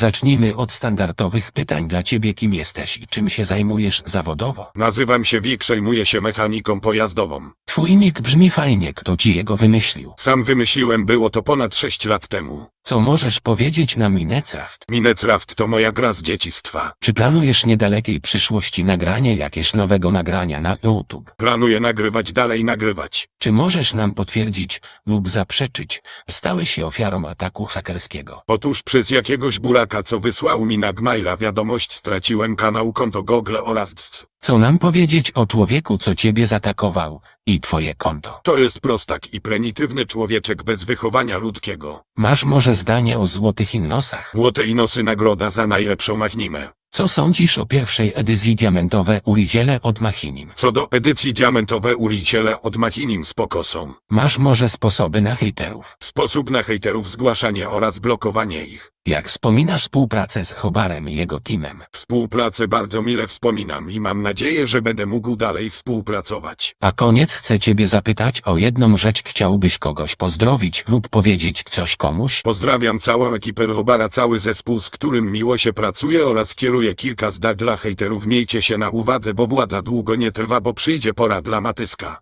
Zacznijmy od standardowych pytań dla ciebie kim jesteś i czym się zajmujesz zawodowo. Nazywam się Wik, przejmuję się mechaniką pojazdową. Twój nick brzmi fajnie, kto ci jego wymyślił. Sam wymyśliłem, było to ponad 6 lat temu. Co możesz powiedzieć na Minecraft? Minecraft to moja gra z dzieciństwa. Czy planujesz niedalekiej przyszłości nagranie jakieś nowego nagrania na YouTube? Planuję nagrywać dalej nagrywać. Czy możesz nam potwierdzić lub zaprzeczyć, stałeś się ofiarą ataku hakerskiego? Otóż przez jakiegoś buraka, co wysłał mi na Gmaila wiadomość, straciłem kanał, konto Google oraz Co nam powiedzieć o człowieku, co ciebie zaatakował i twoje konto? To jest prostak i prymitywny człowieczek bez wychowania ludzkiego. Masz może zdanie o złotych innosach? Złote i nosy nagroda za najlepszą machinimę. Co sądzisz o pierwszej edycji diamentowe Uriziele od Machinim? Co do edycji diamentowe uliciele od Machinim spoko są. Masz może sposoby na hejterów? Sposób na hejterów zgłaszanie oraz blokowanie ich. Jak wspominasz współpracę z Chobarem i jego teamem? Współpracę bardzo mile wspominam i mam nadzieję, że będę mógł dalej współpracować. A koniec chcę ciebie zapytać o jedną rzecz. Chciałbyś kogoś pozdrowić lub powiedzieć coś komuś? Pozdrawiam całą ekipę Robara, cały zespół, z którym miło się pracuje oraz kieruję kilka zdań dla hejterów. Miejcie się na uwadze, bo władza długo nie trwa, bo przyjdzie pora dla Matyska.